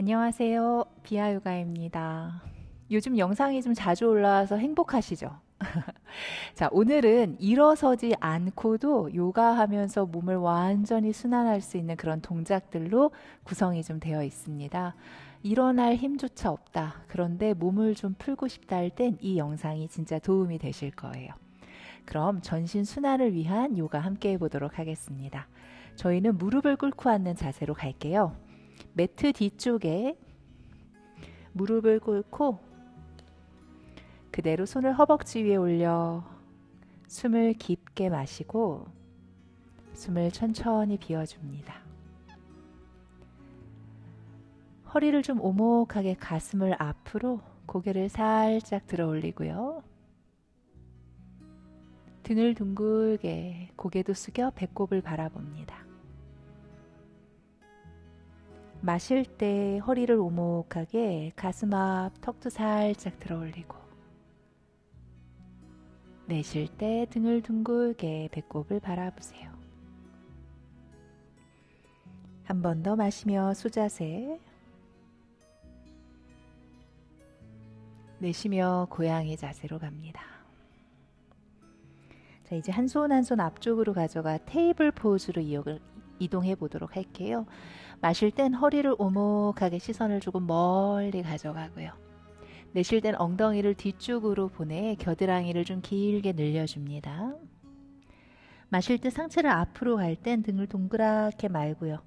안녕하세요. 비아요가입니다. 요즘 영상이 좀 자주 올라와서 행복하시죠? 자, 오늘은 일어서지 않고도 요가하면서 몸을 완전히 순환할 수 있는 그런 동작들로 구성이 좀 되어 있습니다. 일어날 힘조차 없다. 그런데 몸을 좀 풀고 싶다 할 땐 이 영상이 진짜 도움이 되실 거예요. 그럼 전신 순환을 위한 요가 함께 해보도록 하겠습니다. 저희는 무릎을 꿇고 앉는 자세로 갈게요. 매트 뒤쪽에 무릎을 꿇고 그대로 손을 허벅지 위에 올려 숨을 깊게 마시고 숨을 천천히 비워줍니다. 허리를 좀 오목하게 가슴을 앞으로 고개를 살짝 들어 올리고요. 등을 둥글게 고개도 숙여 배꼽을 바라봅니다. 마실 때 허리를 오목하게 가슴 앞 턱도 살짝 들어 올리고 내쉴 때 등을 둥글게 배꼽을 바라보세요. 한 번 더 마시며 수자세 내쉬며 고양이 자세로 갑니다. 자, 이제 한 손 한 손 앞쪽으로 가져가 테이블 포즈로 이 동해 보도록 할게요. 마실 땐 허리를 오목하게 시선을 조금 멀리 가져가고요. 내쉴 땐 엉덩이를 뒤쪽으로 보내 겨드랑이를 좀 길게 늘려줍니다. 마실 때 상체를 앞으로 갈 땐 등을 동그랗게 말고요.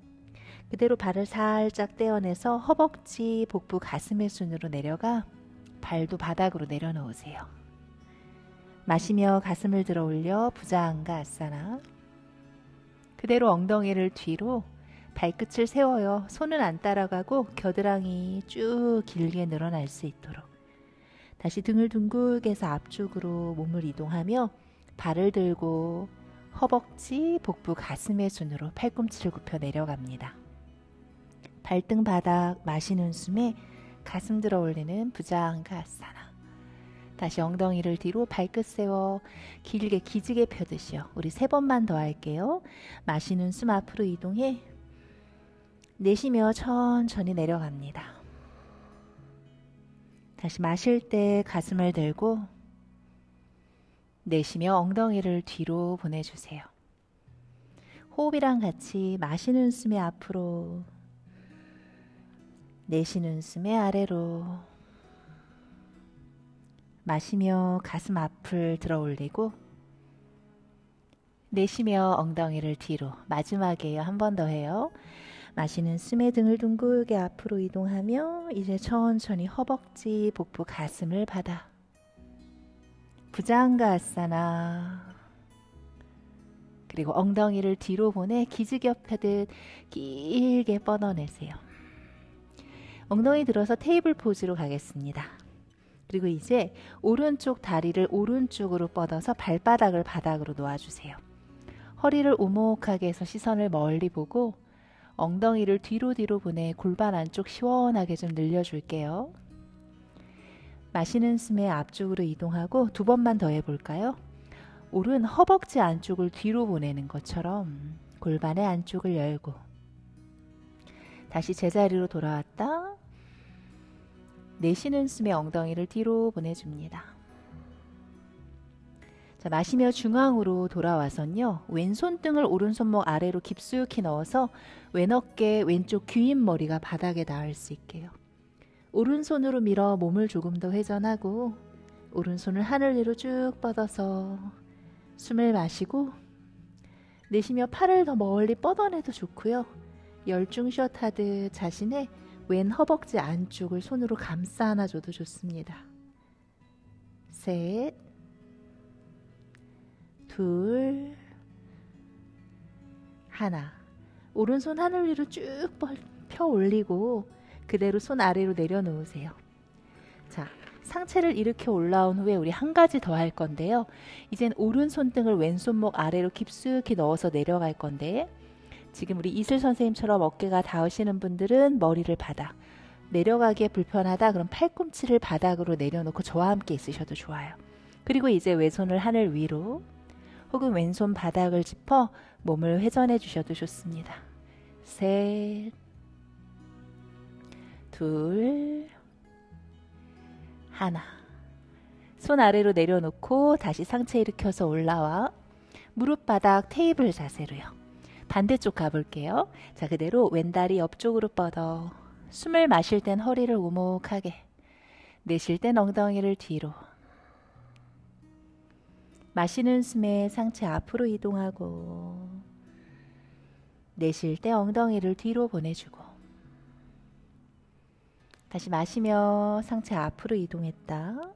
그대로 발을 살짝 떼어내서 허벅지, 복부, 가슴의 순으로 내려가 발도 바닥으로 내려놓으세요. 마시며 가슴을 들어 올려 부자한가 아사나. 그대로 엉덩이를 뒤로 발끝을 세워요. 손은 안 따라가고 겨드랑이 쭉 길게 늘어날 수 있도록. 다시 등을 둥글게 해서 앞쪽으로 몸을 이동하며 발을 들고 허벅지, 복부, 가슴의 순으로 팔꿈치를 굽혀 내려갑니다. 발등 바닥 마시는 숨에 가슴 들어 올리는 부장가사나. 다시 엉덩이를 뒤로 발끝 세워 길게 기지개 펴듯이요. 우리 세 번만 더 할게요. 마시는 숨 앞으로 이동해 내쉬며 천천히 내려갑니다. 다시 마실 때 가슴을 들고 내쉬며 엉덩이를 뒤로 보내주세요. 호흡이랑 같이 마시는 숨에 앞으로 내쉬는 숨에 아래로 마시며 가슴 앞을 들어 올리고 내쉬며 엉덩이를 뒤로 마지막에요. 한 번 더 해요. 마시는 숨에 등을 둥글게 앞으로 이동하며 이제 천천히 허벅지, 복부, 가슴을 받아 부장가 아사나 그리고 엉덩이를 뒤로 보내 기지개 펴듯 길게 뻗어내세요. 엉덩이 들어서 테이블 포즈로 가겠습니다. 그리고 이제 오른쪽 다리를 오른쪽으로 뻗어서 발바닥을 바닥으로 놓아주세요. 허리를 오목하게 해서 시선을 멀리 보고 엉덩이를 뒤로 뒤로 보내 골반 안쪽 시원하게 좀 늘려줄게요. 마시는 숨에 앞쪽으로 이동하고 두 번만 더 해볼까요? 오른 허벅지 안쪽을 뒤로 보내는 것처럼 골반의 안쪽을 열고 다시 제자리로 돌아왔다. 내쉬는 숨에 엉덩이를 뒤로 보내줍니다. 자, 마시며 중앙으로 돌아와서요. 왼손 등을 오른손목 아래로 깊숙이 넣어서 왼 어깨, 왼쪽 귀인 머리가 바닥에 닿을 수 있게요. 오른손으로 밀어 몸을 조금 더 회전하고 오른손을 하늘 위로 쭉 뻗어서 숨을 마시고 내쉬며 팔을 더 멀리 뻗어내도 좋고요. 열중샷 하듯 자신의 왼 허벅지 안쪽을 손으로 감싸 안아줘도 좋습니다. 셋, 둘, 하나. 오른손 하늘 위로 쭉 펴 올리고 그대로 손 아래로 내려놓으세요. 자, 상체를 일으켜 올라온 후에 우리 한 가지 더 할 건데요. 이젠 오른손등을 왼손목 아래로 깊숙이 넣어서 내려갈 건데 지금 우리 이슬 선생님처럼 어깨가 닿으시는 분들은 머리를 바닥 내려가기에 불편하다 그럼 팔꿈치를 바닥으로 내려놓고 저와 함께 있으셔도 좋아요. 그리고 이제 왼손을 하늘 위로 혹은 왼손 바닥을 짚어 몸을 회전해 주셔도 좋습니다. 셋, 둘, 하나. 손 아래로 내려놓고 다시 상체 일으켜서 올라와 무릎 바닥 테이블 자세로요. 반대쪽 가볼게요. 자, 그대로 왼다리 옆쪽으로 뻗어. 숨을 마실 땐 허리를 오목하게. 내쉴 땐 엉덩이를 뒤로. 마시는 숨에 상체 앞으로 이동하고. 내쉴 때 엉덩이를 뒤로 보내주고. 다시 마시며 상체 앞으로 이동했다.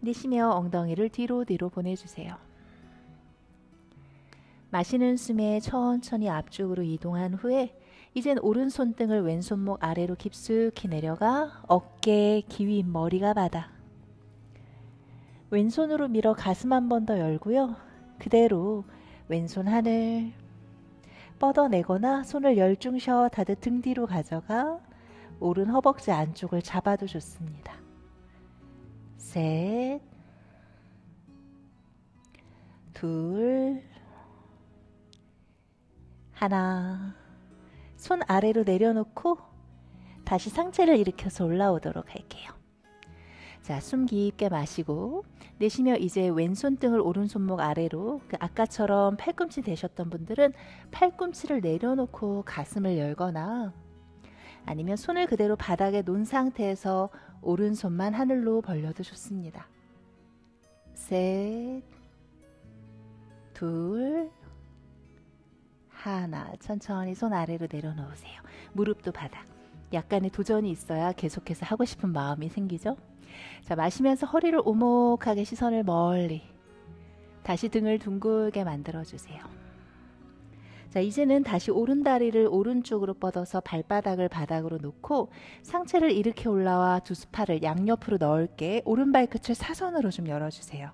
내쉬며 엉덩이를 뒤로 뒤로 보내주세요. 마시는 숨에 천천히 앞쪽으로 이동한 후에 이젠 오른손 등을 왼손목 아래로 깊숙이 내려가 어깨, 귀, 머리가 바다. 왼손으로 밀어 가슴 한 번 더 열고요. 그대로 왼손 하늘 뻗어내거나 손을 열중 쉬어 다듯 등 뒤로 가져가 오른 허벅지 안쪽을 잡아도 좋습니다. 셋, 둘, 하나. 손 아래로 내려놓고 다시 상체를 일으켜서 올라오도록 할게요. 자, 숨 깊게 마시고 내쉬며 이제 왼손 등을 오른손목 아래로 그 아까처럼 팔꿈치 되셨던 분들은 팔꿈치를 내려놓고 가슴을 열거나 아니면 손을 그대로 바닥에 놓은 상태에서 오른손만 하늘로 벌려도 좋습니다. 셋, 둘, 하나. 천천히 손 아래로 내려놓으세요. 무릎도 바닥. 약간의 도전이 있어야 계속해서 하고 싶은 마음이 생기죠? 자, 마시면서 허리를 오목하게 시선을 멀리. 다시 등을 둥글게 만들어 주세요. 자, 이제는 다시 오른 다리를 오른쪽으로 뻗어서 발바닥을 바닥으로 놓고 상체를 이렇게 올라와 두 스팔을 양옆으로 넓게 오른발 끝을 사선으로 좀 열어주세요.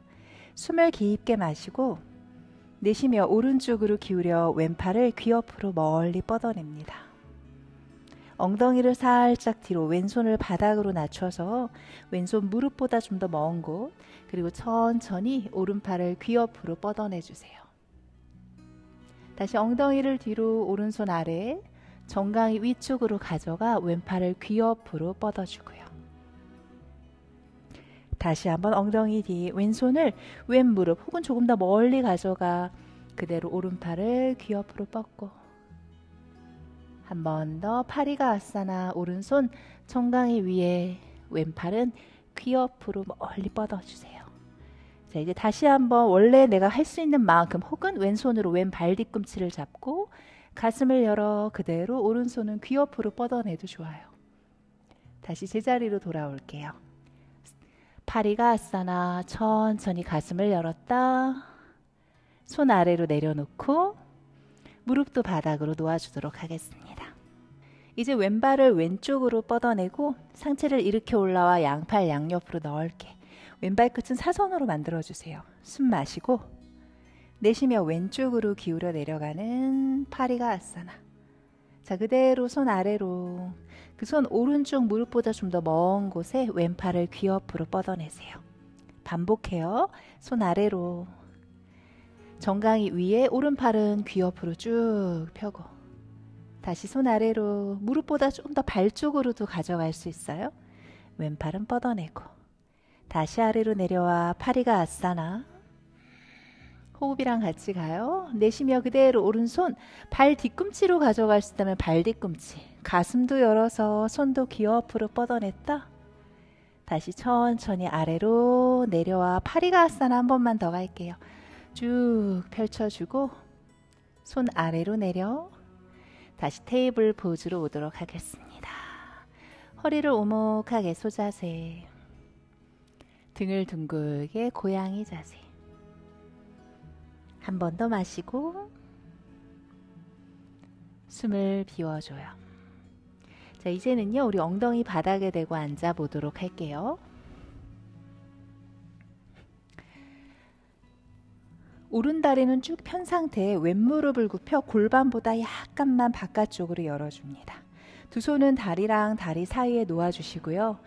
숨을 깊게 마시고 내쉬며 오른쪽으로 기울여 왼팔을 귀 옆으로 멀리 뻗어냅니다. 엉덩이를 살짝 뒤로 왼손을 바닥으로 낮춰서 왼손 무릎보다 좀 더 먼 곳 그리고 천천히 오른팔을 귀 옆으로 뻗어내 주세요. 다시 엉덩이를 뒤로 오른손 아래 정강이 위쪽으로 가져가 왼팔을 귀 옆으로 뻗어주고요. 다시 한번 엉덩이 뒤 왼손을 왼 무릎 혹은 조금 더 멀리 가져가 그대로 오른팔을 귀 옆으로 뻗고 한 번 더 파리가 아사나 오른손 정강이 위에 왼팔은 귀 옆으로 멀리 뻗어주세요. 자 이제 다시 한번 원래 내가 할 수 있는 만큼 혹은 왼손으로 왼발 뒤꿈치를 잡고 가슴을 열어 그대로 오른손은 귀 옆으로 뻗어내도 좋아요. 다시 제자리로 돌아올게요. 파리가 아싸나 천천히 가슴을 열었다. 손 아래로 내려놓고 무릎도 바닥으로 놓아주도록 하겠습니다. 이제 왼발을 왼쪽으로 뻗어내고 상체를 이렇게 올라와 양팔 양옆으로 넓게 왼발 끝은 사선으로 만들어주세요. 숨 마시고 내쉬며 왼쪽으로 기울여 내려가는 파리가 아싸나. 자, 그대로 손 아래로. 그 손 오른쪽 무릎보다 좀 더 먼 곳에 왼팔을 귀 옆으로 뻗어내세요. 반복해요. 손 아래로. 정강이 위에 오른팔은 귀 옆으로 쭉 펴고. 다시 손 아래로. 무릎보다 좀 더 발 쪽으로도 가져갈 수 있어요. 왼팔은 뻗어내고. 다시 아래로 내려와. 파리가 아싸나 호흡이랑 같이 가요. 내쉬며 그대로 오른손 발 뒤꿈치로 가져갈 수 있다면 발 뒤꿈치 가슴도 열어서 손도 귀 옆으로 뻗어냈다. 다시 천천히 아래로 내려와 파리가 아싸나 한 번만 더 갈게요. 쭉 펼쳐주고 손 아래로 내려 다시 테이블 포즈로 오도록 하겠습니다. 허리를 오목하게 소자세 등을 둥글게 고양이 자세 한 번 더 마시고 숨을 비워줘요. 자 이제는요 우리 엉덩이 바닥에 대고 앉아 보도록 할게요. 오른 다리는 쭉 편 상태에 왼무릎을 굽혀 골반보다 약간만 바깥쪽으로 열어줍니다. 두 손은 다리랑 다리 사이에 놓아주시고요.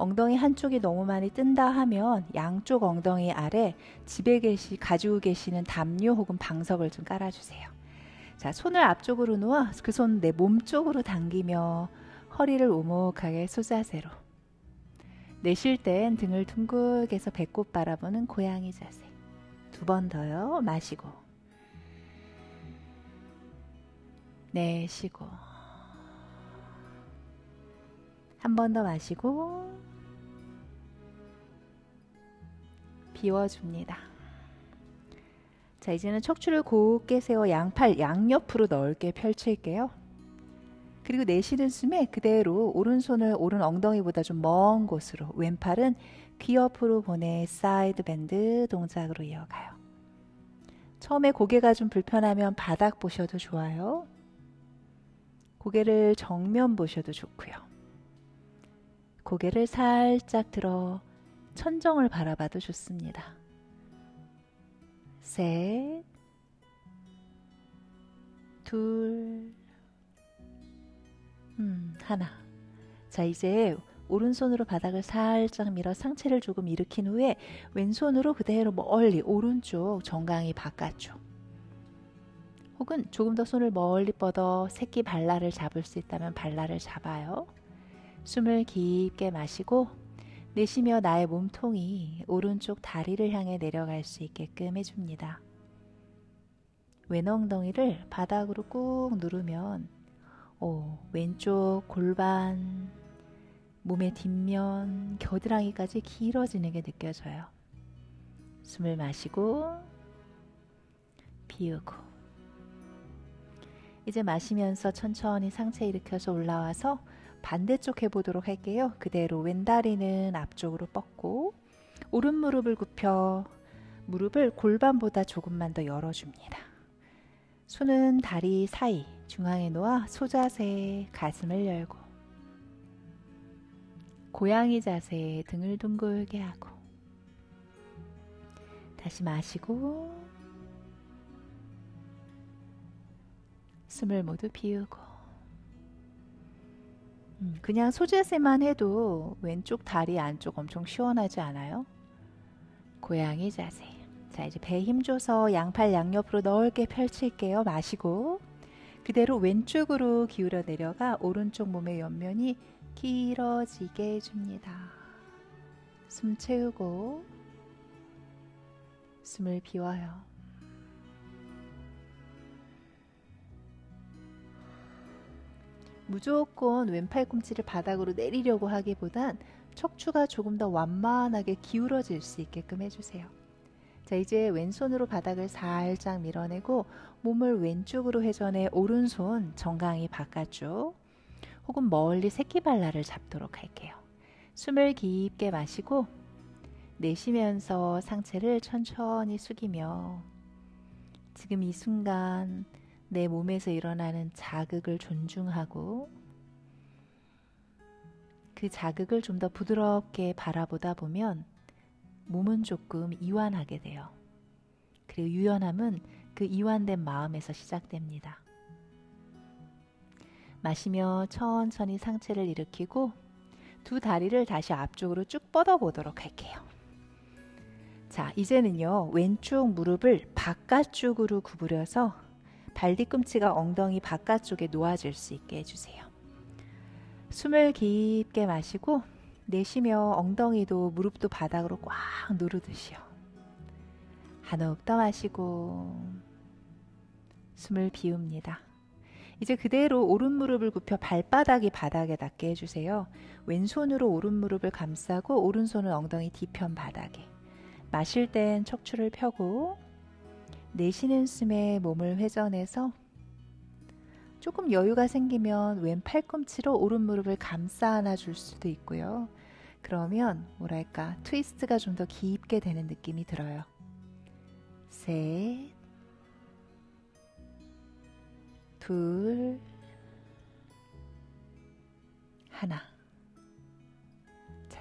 엉덩이 한쪽이 너무 많이 뜬다 하면 양쪽 엉덩이 아래 집에 계시 가지고 계시는 담요 혹은 방석을 좀 깔아주세요. 자, 손을 앞쪽으로 놓아 그 손 내 몸 쪽으로 당기며 허리를 오목하게 소자세로. 내쉴 땐 등을 둥글게서 배꼽 바라보는 고양이 자세. 두 번 더요. 마시고. 내쉬고. 한 번 더 마시고. 비워줍니다. 자, 이제는 척추를 곧게 세워 양팔 양옆으로 넓게 펼칠게요. 그리고 내쉬는 숨에 그대로 오른손을 오른 엉덩이보다 좀 먼 곳으로 왼팔은 귀 옆으로 보내 사이드 밴드 동작으로 이어가요. 처음에 고개가 좀 불편하면 바닥 보셔도 좋아요. 고개를 정면 보셔도 좋고요. 고개를 살짝 들어 천정을 바라봐도 좋습니다. 셋, 둘, 음, 하나. 자, 이제 오른손으로 바닥을 살짝 밀어 상체를 조금 일으킨 후에 왼손으로 그대로 멀리 오른쪽 정강이 바깥쪽 혹은 조금 더 손을 멀리 뻗어 새끼 발라를 잡을 수 있다면 발라를 잡아요. 숨을 깊게 마시고 내쉬며 나의 몸통이 오른쪽 다리를 향해 내려갈 수 있게끔 해줍니다. 왼 엉덩이를 바닥으로 꾹 누르면 오, 왼쪽 골반, 몸의 뒷면, 겨드랑이까지 길어지는 게 느껴져요. 숨을 마시고 비우고 이제 마시면서 천천히 상체 일으켜서 올라와서 반대쪽 해보도록 할게요. 그대로 왼다리는 앞쪽으로 뻗고 오른 무릎을 굽혀 무릎을 골반보다 조금만 더 열어줍니다. 손은 다리 사이 중앙에 놓아 소자세 가슴을 열고 고양이 자세 등을 둥글게 하고 다시 마시고 숨을 모두 비우고 음, 그냥 소자세만 해도 왼쪽 다리 안쪽 엄청 시원하지 않아요? 고양이 자세. 자, 이제 배 힘줘서 양팔 양옆으로 넓게 펼칠게요. 마시고. 그대로 왼쪽으로 기울여 내려가 오른쪽 몸의 옆면이 길어지게 해줍니다. 숨 채우고 숨을 비워요. 무조건 왼팔 꿈치를 바닥으로 내리려고 하기보단 척추가 조금 더 완만하게 기울어질 수 있게끔 해주세요. 자, 이제 왼손으로 바닥을 살짝 밀어내고 몸을 왼쪽으로 회전해 오른손 정강이 바깥쪽 혹은 멀리 새끼발라를 잡도록 할게요. 숨을 깊게 마시고 내쉬면서 상체를 천천히 숙이며 지금 이 순간 내 몸에서 일어나는 자극을 존중하고 그 자극을 좀 더 부드럽게 바라보다 보면 몸은 조금 이완하게 돼요. 그리고 유연함은 그 이완된 마음에서 시작됩니다. 마시며 천천히 상체를 일으키고 두 다리를 다시 앞쪽으로 쭉 뻗어 보도록 할게요. 자, 이제는요, 왼쪽 무릎을 바깥쪽으로 구부려서 발 뒤꿈치가 엉덩이 바깥쪽에 놓아질 수 있게 해주세요. 숨을 깊게 마시고 내쉬며 엉덩이도 무릎도 바닥으로 꽉 누르듯이요. 한 호흡 더 마시고 숨을 비웁니다. 이제 그대로 오른 무릎을 굽혀 발바닥이 바닥에 닿게 해주세요. 왼손으로 오른 무릎을 감싸고 오른손은 엉덩이 뒤편 바닥에. 마실 땐 척추를 펴고 내쉬는 숨에 몸을 회전해서 조금 여유가 생기면 왼 팔꿈치로 오른 무릎을 감싸 안아 줄 수도 있고요. 그러면 뭐랄까 트위스트가 좀 더 깊게 되는 느낌이 들어요. 셋, 둘, 하나.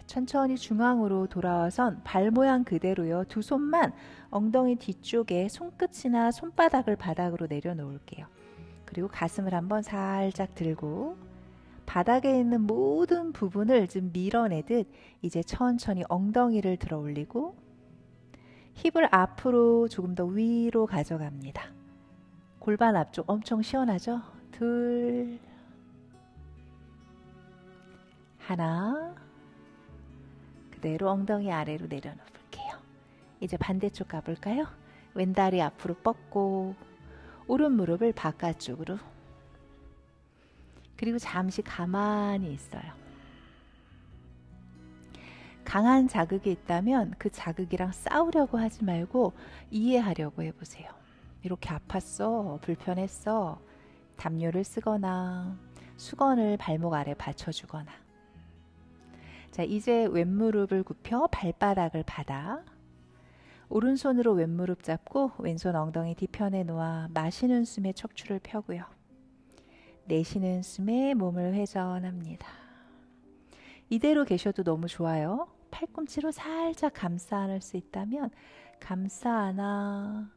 자, 천천히 중앙으로 돌아와선 발 모양 그대로요. 두 손만 엉덩이 뒤쪽에 손끝이나 손바닥을 바닥으로 내려놓을게요. 그리고 가슴을 한번 살짝 들고 바닥에 있는 모든 부분을 좀 밀어내듯 이제 천천히 엉덩이를 들어 올리고 힙을 앞으로 조금 더 위로 가져갑니다. 골반 앞쪽 엄청 시원하죠? 둘, 하나. 그대로 엉덩이 아래로 내려놓을게요. 이제 반대쪽 가볼까요? 왼다리 앞으로 뻗고 오른 무릎을 바깥쪽으로 그리고 잠시 가만히 있어요. 강한 자극이 있다면 그 자극이랑 싸우려고 하지 말고 이해하려고 해보세요. 이렇게 아팠어, 불편했어, 담요를 쓰거나 수건을 발목 아래 받쳐주거나. 자, 이제 왼무릎을 굽혀 발바닥을 받아 오른손으로 왼무릎 잡고 왼손 엉덩이 뒤편에 놓아 마시는 숨에 척추를 펴고요. 내쉬는 숨에 몸을 회전합니다. 이대로 계셔도 너무 좋아요. 팔꿈치로 살짝 감싸 안을 수 있다면 감싸 안아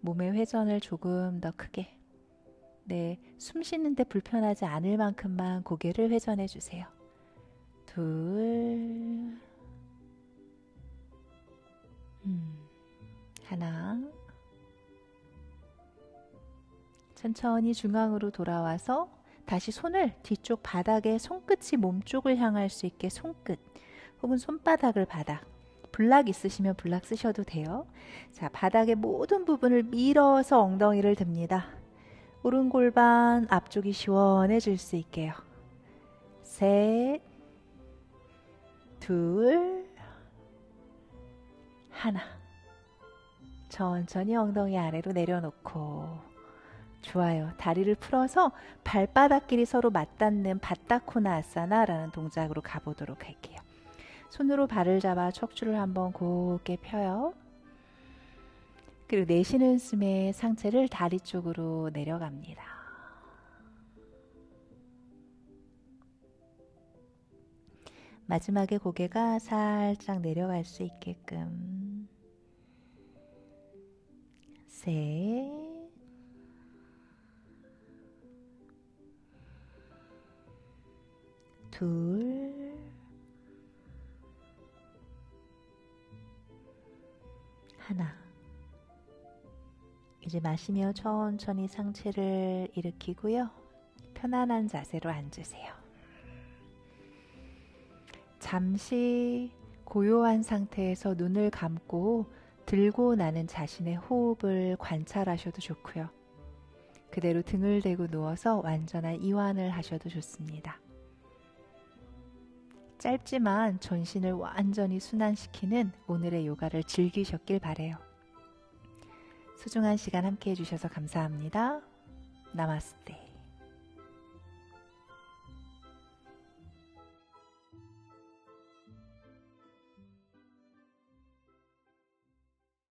몸의 회전을 조금 더 크게 네, 숨 쉬는데 불편하지 않을 만큼만 고개를 회전해 주세요. 둘, 음, 하나, 천천히 중앙으로 돌아와서 다시 손을 뒤쪽 바닥에 손끝이 몸쪽을 향할 수 있게 손끝 혹은 손바닥을 바닥 블락 있으시면 블락 쓰셔도 돼요. 자, 바닥의 모든 부분을 밀어서 엉덩이를 듭니다. 오른 골반 앞쪽이 시원해질 수 있게요. 셋, 둘, 하나. 천천히 엉덩이 아래로 내려놓고 좋아요. 다리를 풀어서 발바닥끼리 서로 맞닿는 바타코나 아사나라는 동작으로 가보도록 할게요. 손으로 발을 잡아 척추를 한번 곱게 펴요. 그리고 내쉬는 숨에 상체를 다리 쪽으로 내려갑니다. 마지막에 고개가 살짝 내려갈 수 있게끔 셋 둘, 하나. 이제 마시며 천천히 상체를 일으키고요. 편안한 자세로 앉으세요. 잠시 고요한 상태에서 눈을 감고 들고 나는 자신의 호흡을 관찰하셔도 좋고요. 그대로 등을 대고 누워서 완전한 이완을 하셔도 좋습니다. 짧지만 전신을 완전히 순환시키는 오늘의 요가를 즐기셨길 바래요. 소중한 시간 함께 해주셔서 감사합니다. 나마스테.